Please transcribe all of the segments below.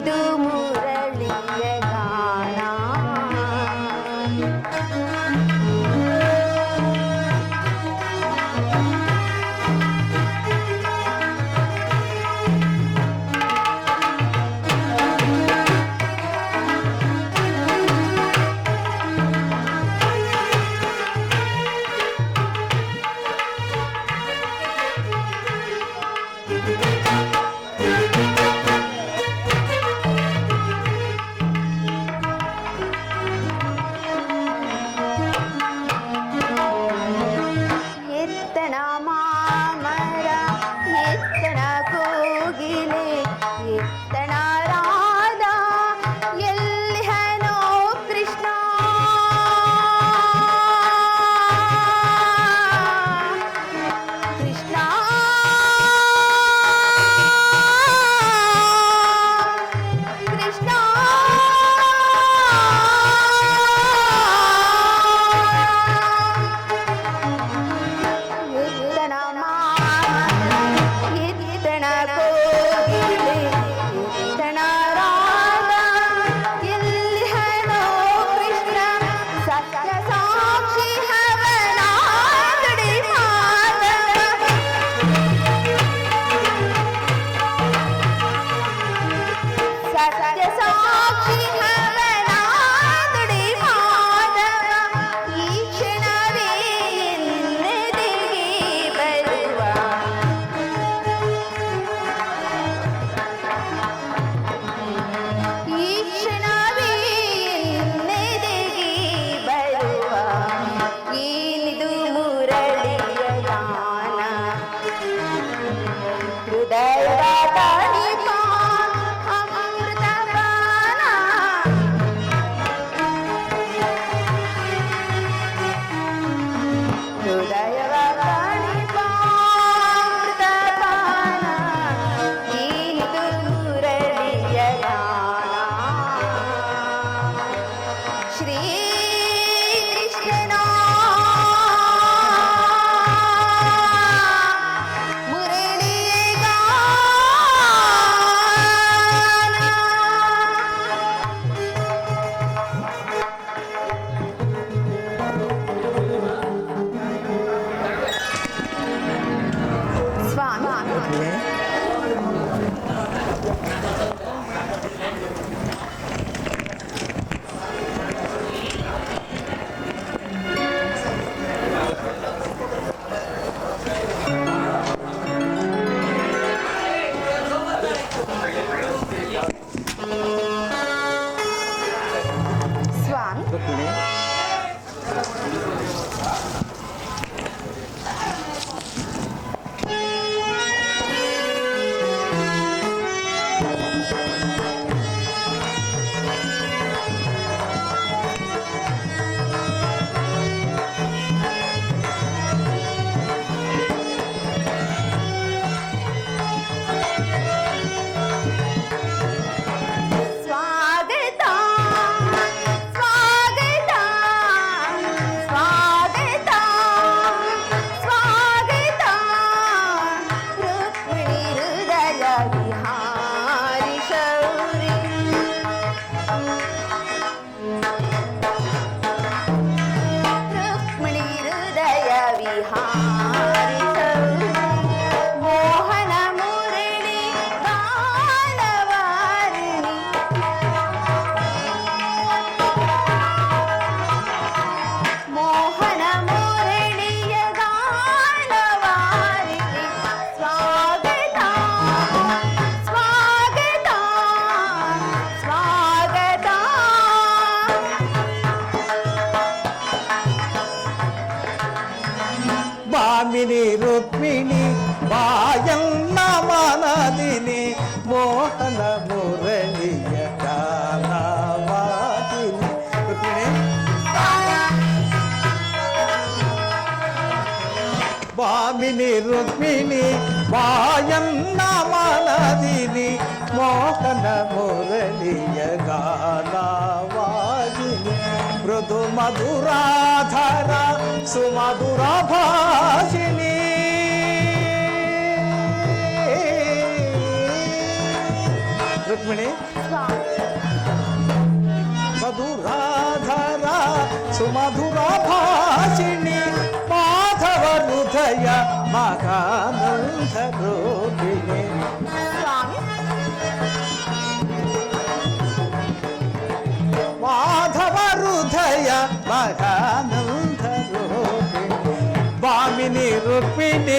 都 కామిని రుక్మిణి వాయన్న మనదిని మోహన మురళియ కాలవాదిని వామిని రుక్మిణి వాయన్న మనదిని మోహన మురళియ मधु मधुरा धरा सुमधुरा भाजनी रुक्मिणी। मधुरा धरा सुमधुरा भाजनी माधव हृदय मघानंद रोपिणी మహానంద రూపిణి భామిని రూపిణి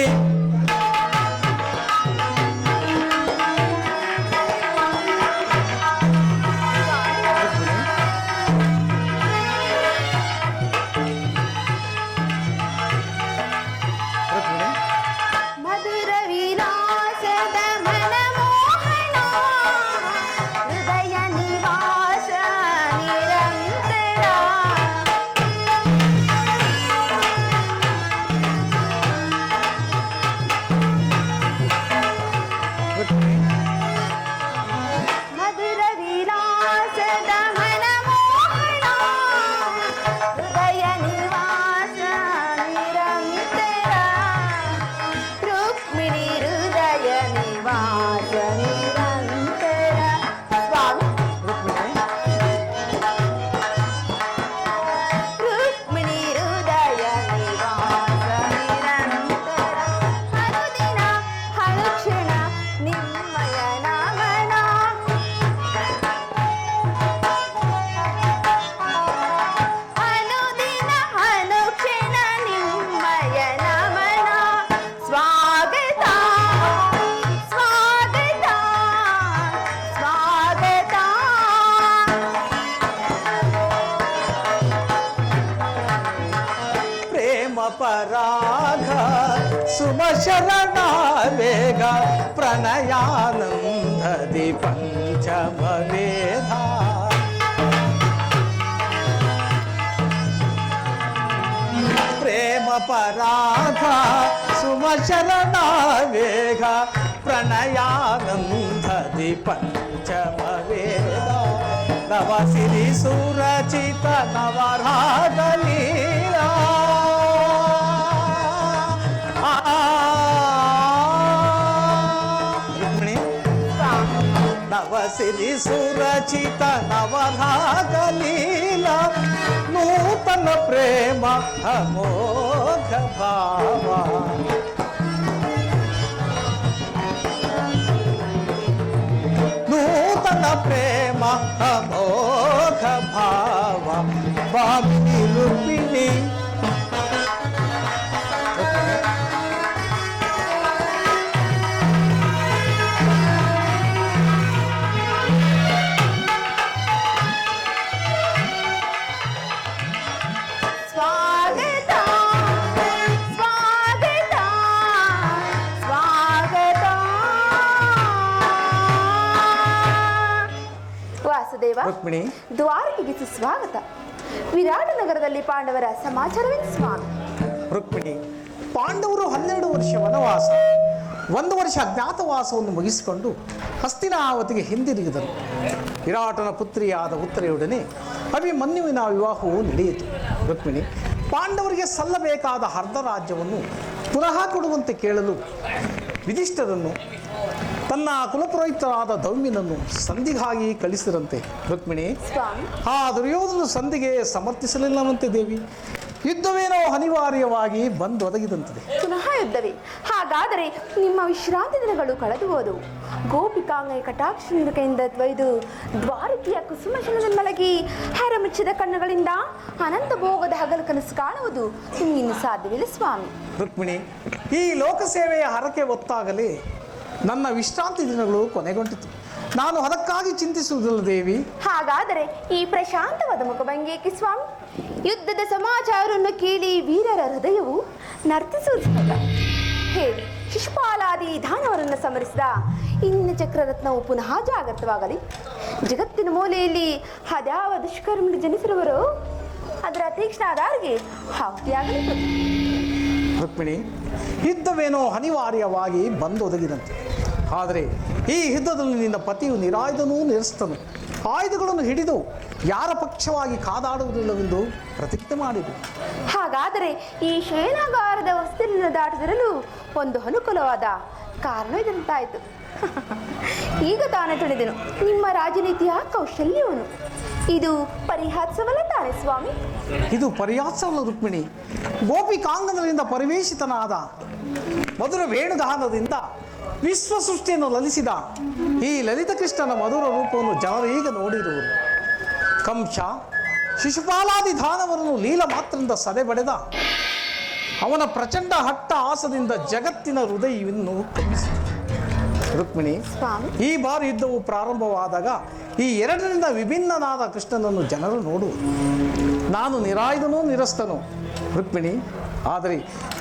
వేగ ప్రణయానందది పంచమవేధ ప్రేమ పరాధ సుమశరణ వేగ ప్రణయానందది పంచమవేద నవ సిరి సురచిత నవరాగలీల సిరి సురచిత నవరాగలీల నూతన ప్రేమ అమోఘ భావ. నూతన ప్రేమ అమోఘ భావ. బామిని లుపిణి ಪಾಂಡವರ ಸಮಾಚಾರವೇ ಸ್ವಾಮಿ? ರುಕ್ಮಿಣಿ, ಪಾಂಡವರು ಹನ್ನೆರಡು ವರ್ಷ ವನವಾಸ, ಒಂದು ವರ್ಷ ಅಜ್ಞಾತವಾಸವನ್ನು ಮುಗಿಸಿಕೊಂಡು ಹಸ್ತಿನಾವತಿಗೆ ಹಿಂದಿರುಗಿದರು. ವಿರಾಟನ ಪುತ್ರಿಯಾದ ಉತ್ತರೆಯೊಡನೆ ಅಭಿಮನ್ಯುವಿನ ವಿವಾಹವು ನಡೆಯಿತು. ರುಕ್ಮಿಣಿ, ಪಾಂಡವರಿಗೆ ಸಲ್ಲಬೇಕಾದ ಅರ್ಧ ರಾಜ್ಯವನ್ನು ಪುನಃ ಕೊಡುವಂತೆ ಕೇಳಲು ವಿಧಿಷ್ಠರನ್ನು ತನ್ನ ಕುಲಪುರೋಹಿತರಾದ ದೌಮ್ಯನನ್ನು ಸಂಧಿಗಾಗಿ ಕಳಿಸಿರಂತೆ. ರುಕ್ಮಿಣಿ ಆ ದುರ್ಯೋಧನ ಸಂಧಿಗೆ ಸಮರ್ಥಿಸಲಿಲ್ಲವಂತೆ ದೇವಿ. ಯುದ್ಧವೇನೋ ಅನಿವಾರ್ಯವಾಗಿ ಬಂದು ಒದಗಿದಂತಿದೆ. ಪುನಃ ಯುದ್ಧವೇ. ಹಾಗಾದರೆ ನಿಮ್ಮ ವಿಶ್ರಾಂತಿ ದಿನಗಳು ಕಳೆದು ಹೋದವು. ಗೋಪಿಕಾಂಗೈ ಕಟಾಕ್ಷಿಂದ ದ್ವೈದು ದ್ವಾರಕೆಯ ಕುಸುಮಶನದಲ್ಲಿ ಮಲಗಿ ಹರ ಮುಚ್ಚಿದ ಕಣ್ಣುಗಳಿಂದ ಅನಂತ ಭೋಗದ ಹಗಲು ಕನಸು ಕಾಣುವುದು ನಿಮಗಿನ್ನು ಸಾಧ್ಯವಿಲ್ಲ ಸ್ವಾಮಿ. ರುಕ್ಮಿಣಿ ಈ ಲೋಕಸೇವೆಯ ಹರಕೆ ಒತ್ತಾಗಲೇ ನನ್ನ ವಿಶ್ರಾಂತಿ ದಿನಗಳು ಕೊನೆಗೊಂಡಿತು. ನಾನು ಅದಕ್ಕಾಗಿ ಚಿಂತಿಸುವುದಿಲ್ಲ ದೇವಿ. ಹಾಗಾದರೆ ಈ ಪ್ರಶಾಂತವಾದ ಮುಖಭಂಗಿಯಕ್ಕೆ ಸ್ವಾಮಿ? ಯುದ್ಧದ ಸಮಾಚಾರವನ್ನು ಕೇಳಿ ವೀರರ ಹೃದಯವು ನರ್ತಿಸುವುದಿಲ್ಲ ಹೇಳಿ ಶಿಶುಪಾಲಾದಿ ದಾನವರನ್ನು ಸಮರಿಸಿದ ಇನ್ನ ಚಕ್ರರತ್ನವು ಪುನಃ ಜಾಗೃತವಾಗಲಿ. ಜಗತ್ತಿನ ಮೂಲೆಯಲ್ಲಿ ಹದ್ಯಾವ ದುಷ್ಕರ್ಮಿ ಜನಿಸಿರುವರು. ಅದರ ತೀಕ್ಷ್ಣ ಆಧಾರಿಗೆ ಹಾಕ್ತಿಯಾಗಲಿ ರುಕ್ಮಿಣಿ ಯುದ್ಧವೇನೋ ಅನಿವಾರ್ಯವಾಗಿ ಬಂದೊದಗಿದಂತೆ. ಆದರೆ ಈ ಯುದ್ಧದಲ್ಲಿ ನಿನ್ನ ಪತಿಯು ನಿರಾಯುಧನೂ ನಿರಸ್ತನು. ಆಯುಧಗಳನ್ನು ಹಿಡಿದು ಯಾರ ಪಕ್ಷವಾಗಿ ಕಾದಾಡುವುದಿಲ್ಲವೆಂದು ಪ್ರತಿಜ್ಞೆ ಮಾಡಿದರು ಹಾಗಾದರೆ ಈ ಶೇನಾಗಾರದ ವಸ್ತುವಿನ ದಾಟದಿರಲು ಒಂದು ಅನುಕೂಲವಾದ ಕಾರಣ ಇದಂತಾಯಿತು. ಈಗ ತಾನೇ ತಿಳಿದೆನು ನಿಮ್ಮ ರಾಜನೀತಿಯ ಕೌಶಲ್ಯವನು ಇದು ಪರಿಹಾಸವಲ್ಲ ತಾನೆ ಸ್ವಾಮಿ? ಇದು ಪರಿಹಾಸವಲ್ಲ ರುಕ್ಮಿಣಿ. ಗೋಪಿಕಾಂಗನದಿಂದ ಪರಿವೇಶಿತನಾದ ಮಧುರ ವೇಣುಗಾನದಿಂದ ವಿಶ್ವ ಸೃಷ್ಟಿಯನ್ನು ಲಲಿಸಿದ ಈ ಲಲಿತ ಕೃಷ್ಣನ ಮಧುರ ರೂಪವನ್ನು ಜನರು ಈಗ ನೋಡಿರುವರು ಕಂಶ ಶಿಶುಪಾಲಾದಿ ದಾನವರನ್ನು ಲೀಲ ಮಾತ್ರದಿಂದ ಸದೆಬಡೆದ ಅವನ ಪ್ರಚಂಡ ಹಟ್ಟ ಆಸದಿಂದ ಜಗತ್ತಿನ ಹೃದಯವನ್ನು ಕಂಪಿಸಿತು ರುಕ್ಮಿಣಿ ಈ ಬಾರಿ ಯುದ್ಧವು ಪ್ರಾರಂಭವಾದಾಗ ಈ ಎರಡರಿಂದ ವಿಭಿನ್ನನಾದ ಕೃಷ್ಣನನ್ನು ಜನರು ನೋಡು ನಾನು ನಿರಾಯುಧನೂ ನಿರಸ್ತನು. ರುಕ್ಮಿಣಿ ಆದರೆ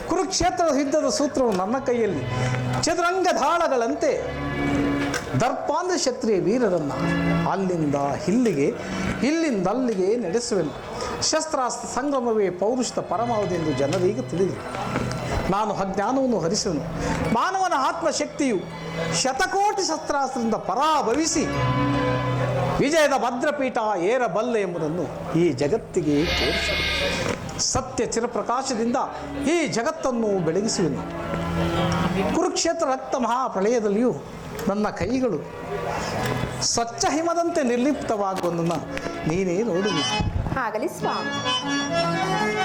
ಕುರುಕ್ಷೇತ್ರದ ಯುದ್ಧದ ಸೂತ್ರವು ನನ್ನ ಕೈಯಲ್ಲಿ. ಚದುರಂಗಧಾಳಗಳಂತೆ ದರ್ಪಾಂಧ ಕ್ಷತ್ರಿಯ ವೀರರನ್ನ ಅಲ್ಲಿಂದ ಇಲ್ಲಿಗೆ, ಇಲ್ಲಿಂದ ಅಲ್ಲಿಗೆ ನಡೆಸುವೆನು. ಶಸ್ತ್ರಾಸ್ತ್ರ ಸಂಗ್ರಮವೇ ಪೌರುಷದ ಪರಮಾವಧಿ ಎಂದು ಜನರಿಗೆ ತಿಳಿದರು ನಾನು ಅಜ್ಞಾನವನ್ನು ಹರಿಸುವನು. ಮಾನವನ ಆತ್ಮಶಕ್ತಿಯು ಶತಕೋಟಿ ಶಸ್ತ್ರಾಸ್ತ್ರದಿಂದ ಪರಾಭವಿಸಿ ವಿಜಯದ ಭದ್ರಪೀಠ ಏರಬಲ್ಲೆ ಎಂಬುದನ್ನು ಈ ಜಗತ್ತಿಗೆ ತೋರಿಸುವೆ ಸತ್ಯ ಚಿರಪ್ರಕಾಶದಿಂದ ಈ ಜಗತ್ತನ್ನು ಬೆಳಗಿಸುವೆನು. ಕುರುಕ್ಷೇತ್ರ ರಕ್ತ ಮಹಾಪ್ರಳಯದಲ್ಲಿಯೂ ನನ್ನ ಕೈಗಳು ಸ್ವಚ್ಛ ಹಿಮದಂತೆ ನಿರ್ಲಿಪ್ತವಾಗುವುದನ್ನು ನೀನೇ ನೋಡುವ. ಆಗಲಿ ಸ್ವಾಮಿ.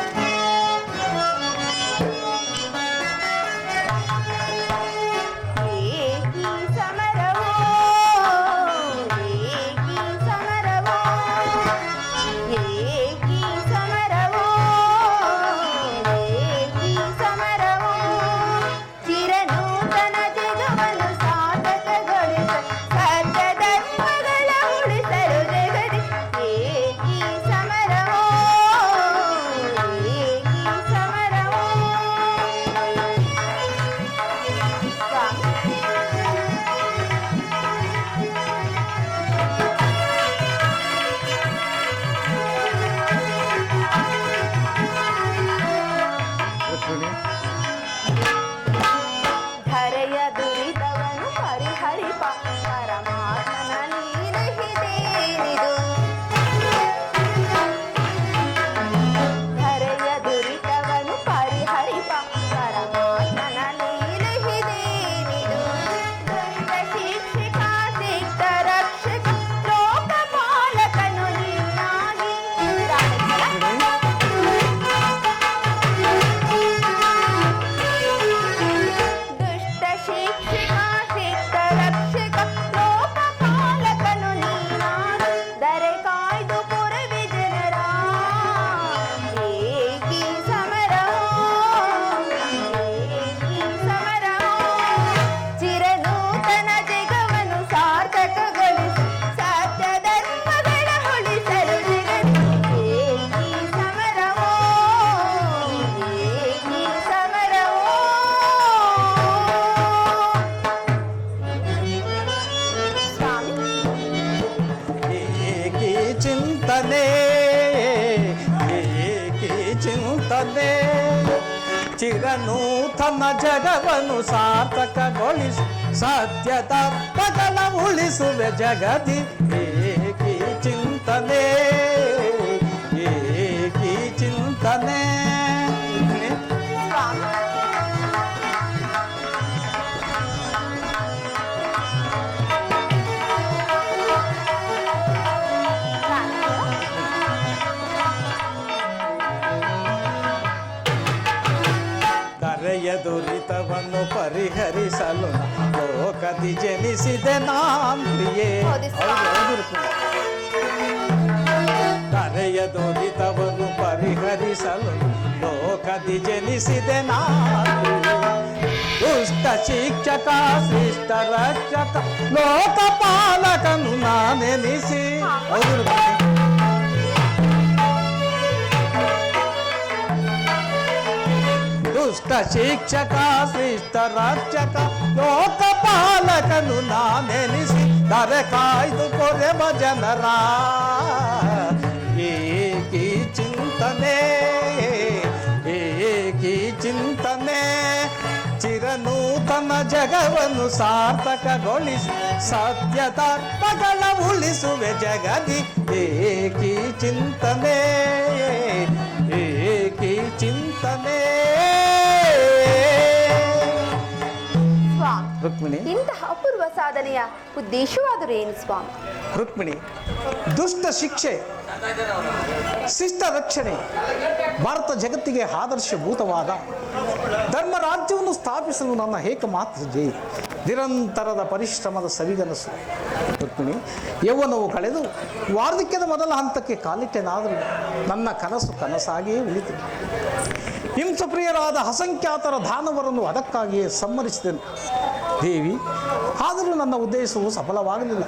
ಜಗವನ್ನು ಸಾರ್ಥಕಗೊಳಿಸಿ ಸತ್ಯ ತಪ್ಪಗಳ ಉಳಿಸುವೆ ಜಗದಿ ಪರಿಹರಿಸಲು ಲೋಕದಿ ಜನಿಸಿದೆ ನಾಂದ್ರಿಯೇ ಹೌದು ಸ್ವಾಮಿ. ಕರೆಯ ದುರಿತವನ್ನು ಪರಿಹರಿಸಲು ಲೋಕದಿ ಜನಿಸಿದೆ ನಾಂದ್ರಿಯೇ ದುಷ್ಟ ಶಿಕ್ಷಕ ಶಿಷ್ಟ ರಕ್ಷಕ ಲೋಕಪಾಲಕನು ನಾನೆನಿಸಿ ಹೌದು ರುಕ್ಮಿಣಿ. ದುಷ್ಟ ಶಿಕ್ಷಕ ಶಿಷ್ಟ ರಕ್ಷಕ ಲೋಕಪಾಲಕನು ನಾನೆನಿಸಿ ದರೆ ಕಾಯ್ದು ಕೊರೆಮ ಜನರ ಏಕಿ ಚಿಂತನೆ ಏಕಿ ಚಿಂತನೆ ಚಿರನೂತನ ಜಗವನ್ನು ಸಾರ್ಥಕಗೊಳಿಸಿ ಸತ್ಯತಾರ್ಥಗಳ ಉಳಿಸುವೆ ಜಗದಿ ಏಕಿ ಚಿಂತನೆ ರುಕ್ಮಿಣಿ. ಇಂತಹ ಅಪೂರ್ವ ಸಾಧನೆಯ ಉದ್ದೇಶವಾದರೂ ಏನು ಸ್ವಾಮಿ? ರುಕ್ಮಿಣಿ ದುಷ್ಟ ಶಿಕ್ಷೆ ಶಿಷ್ಟ ರಕ್ಷಣೆ ಭಾರತ ಜಗತ್ತಿಗೆ ಆದರ್ಶಭೂತವಾದ ಧರ್ಮ ರಾಜ್ಯವನ್ನು ಸ್ಥಾಪಿಸಲು ನನ್ನ ಏಕಮಾತ್ರ ಜೈ ನಿರಂತರದ ಪರಿಶ್ರಮದ ಸವಿಗನಸು. ರುಕ್ಮಿಣಿ ಯೌವನವು ಕಳೆದು ವಾರ್ಧಕ್ಯದ ಮೊದಲ ಹಂತಕ್ಕೆ ಕಾಲಿಟ್ಟೆನಾದರೂ ನನ್ನ ಕನಸು ಕನಸಾಗಿಯೇ ಉಳಿತು. ಹಿಂಸಪ್ರಿಯರಾದ ಅಸಂಖ್ಯಾತರ ದಾನವರನ್ನು ಅದಕ್ಕಾಗಿಯೇ ಸಮ್ಮರಿಸಿದೆನು ದೇವಿ. ಆದರೂ ನನ್ನ ಉದ್ದೇಶವು ಸಫಲವಾಗಲಿಲ್ಲ.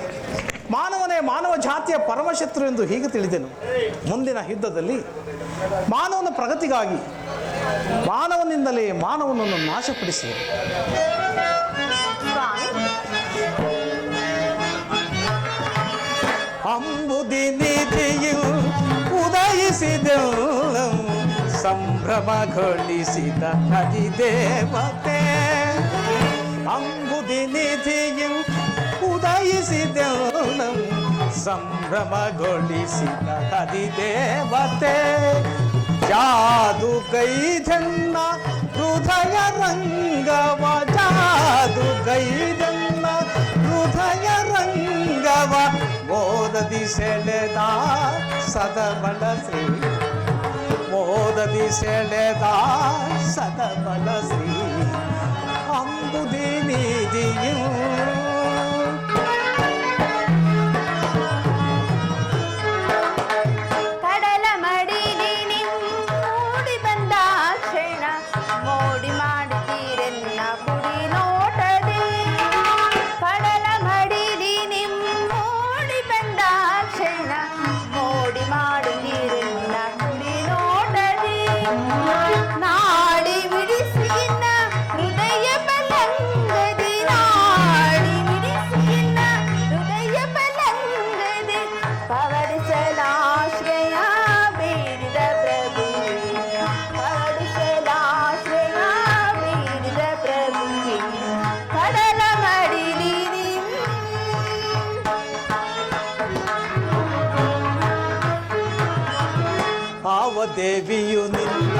ಮಾನವನೇ ಮಾನವ ಜಾತಿಯ ಪರಮಶತ್ರು ಎಂದು ಹೀಗೆ ತಿಳಿದೆನು. ಮುಂದಿನ ಯುದ್ಧದಲ್ಲಿ ಮಾನವನ ಪ್ರಗತಿಗಾಗಿ ಮಾನವನಿಂದಲೇ ಮಾನವನನ್ನು ನಾಶಪಡಿಸಿದೆ ಅಂಬುದಿ ನಿಧಿಯು ಸಂಭ್ರಮಗೊಳಿಸಿದ ಅಧಿದೇವತೆ ಅಂಬುದಿ ನಿಧಿಯು ಉದಯಿಸಿದೆವು ಸಂಭ್ರಮಗೊಳಿಸಿದ ಅಧಿದೇವತೆ ಜಾದು ಗೈಜನ್ನ ಹೃದಯ ರಂಗವ ಜಾದು ಗೈಜನ್ನ ಹೃದಯ ರಂಗವ ಮೋದದಿ ಸೆಳೆದ ಸದಬಲ ಶ್ರೀ ಮೋದದಿ ಸೆಳೆದ ಸದಬಲ ಶ್ರೀ ದೇವಿಯು ನಿನ್ನ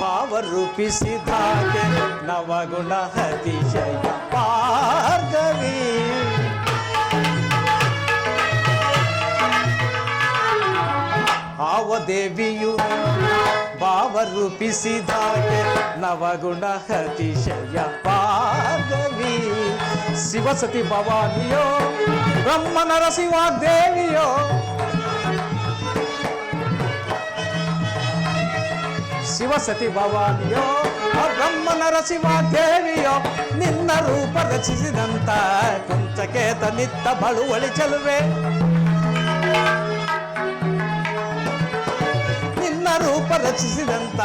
ಭಾವ ರೂಪಿಸಿದಾಗೆ ನವಗುಣ ಅತಿಶಯ ಪಾರ್ಗವಿ. ಆವ ದೇವಿಯು ಭಾವ ರೂಪಿಸಿದಾಗೆ ನವಗುಣ ಅತಿಶಯ ಪಾರ್ಗವಿ. ಶಿವಸತಿ ಭವಾನಿಯೋ ಬ್ರಹ್ಮ ನರಸಿಂಹ ದೇವಿಯೋ ಶಿವಸತಿ ಭವಾನಿಯೋ ಆ ಬ್ರಹ್ಮ ನರಸಿಂಹ ದೇವಿಯೋ ನಿನ್ನ ರೂಪ ರಚಿಸಿದಂತ ಕುಂಚಕೇತ ನಿತ್ತ ಬಳುವಳಿ ಚೆಲುವೆ ನಿನ್ನ ರೂಪ ರಚಿಸಿದಂತ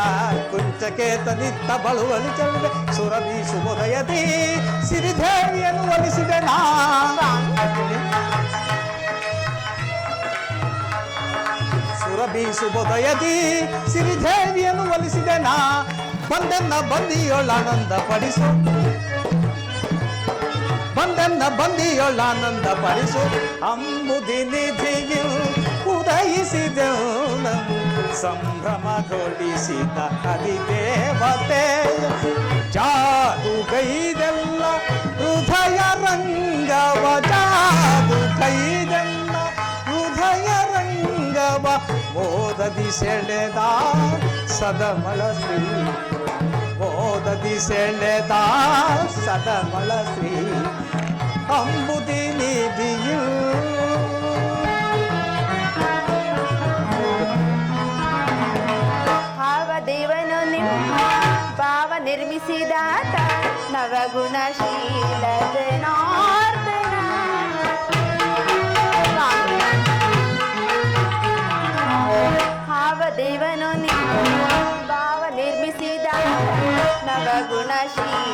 ಕುಂಚಕೇತ ನಿತ್ತ ಬಳುವಳಿ ಚೆಲುವೆ ಸುರಭಿ ಶುಭೋದಯದಿ ಸಿರಿದೇವಿಯನ್ನು ಒಲಿಸಿದೆ ನಾ ಸುರಭಿ ಶುಭೋದಯದಿ ಸಿರಿದೇವಿಯನ್ನು ಒಲಿಸಿದೆ ನಾ ಬಂದೆನ್ನ ಆನಂದ ಪಡಿಸು ಬಂದೆನ್ನ ಬಂದಿಯೊಳಾನಂದ ಪಡಿಸು ಅಂಬುದಿ ನಿಧಿಯು ಉದಯಿಸಿದೆವು ಸಂಭ್ರಮಗೊಳಿಸಿದ ಜಾದು ಕೈದೆಲ್ಲ ಹೃದಯ ರಂಗವ, ಜಾದು ಕೈದೆಲ್ಲ ಹೃದಯ ರಂಗವ ಮೋದದಿ ಸೆಳೆದ ಸದಮಳ ಶ್ರೀ ಮೋದದಿ ಸೆಳೆದ ಸದಮಳ ಶ್ರೀ ಅಂಬುದಿ ನಿಧಿಯು ಭಾವ ದೇವನು ನಿಮ್ಮ ಭಾವ ನಿರ್ಮಿಸಿದಾತ ನವಗುಣಶೀಲ ಜನಾರ್ದನ আসি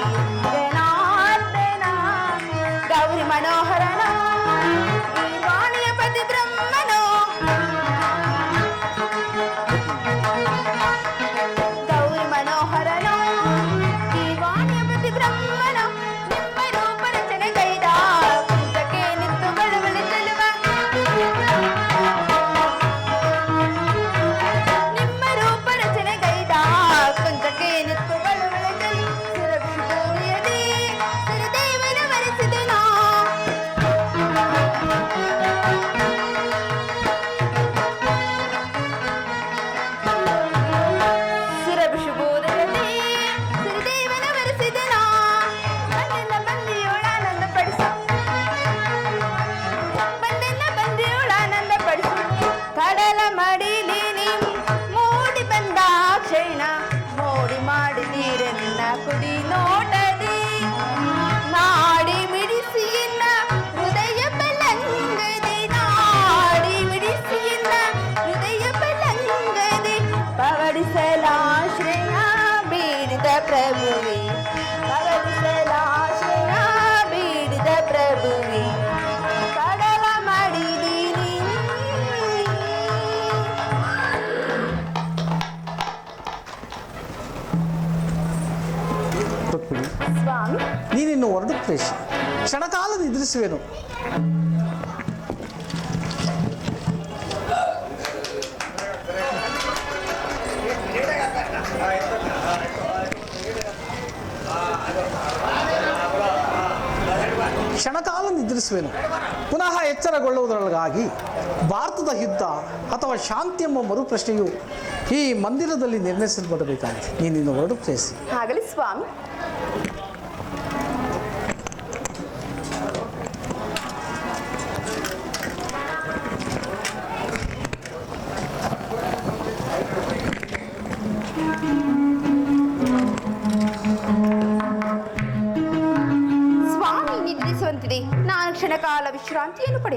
ಪ್ರೇಷಿ ಕ್ಷಣಕಾಲ ನಿದ್ರಿಸುವೆನು ಕ್ಷಣಕಾಲ ನಿದ್ರಿಸುವೆನು ಪುನಃ ಎಚ್ಚರಗೊಳ್ಳುವುದರೊಳಗಾಗಿ ಭಾರತದ ಯುದ್ಧ ಅಥವಾ ಶಾಂತಿ ಎಂಬ ಮರುಪ್ರಶ್ನೆಯು ಈ ಮಂದಿರದಲ್ಲಿ ನಿರ್ಣಯಿಸಲ್ಪಡಬೇಕಾಗಿದೆ. ನೀನು ಹೊರಡು ಪ್ರೇಸಿ ಆಗಲಿ ಸ್ವಾಮಿ. bien no para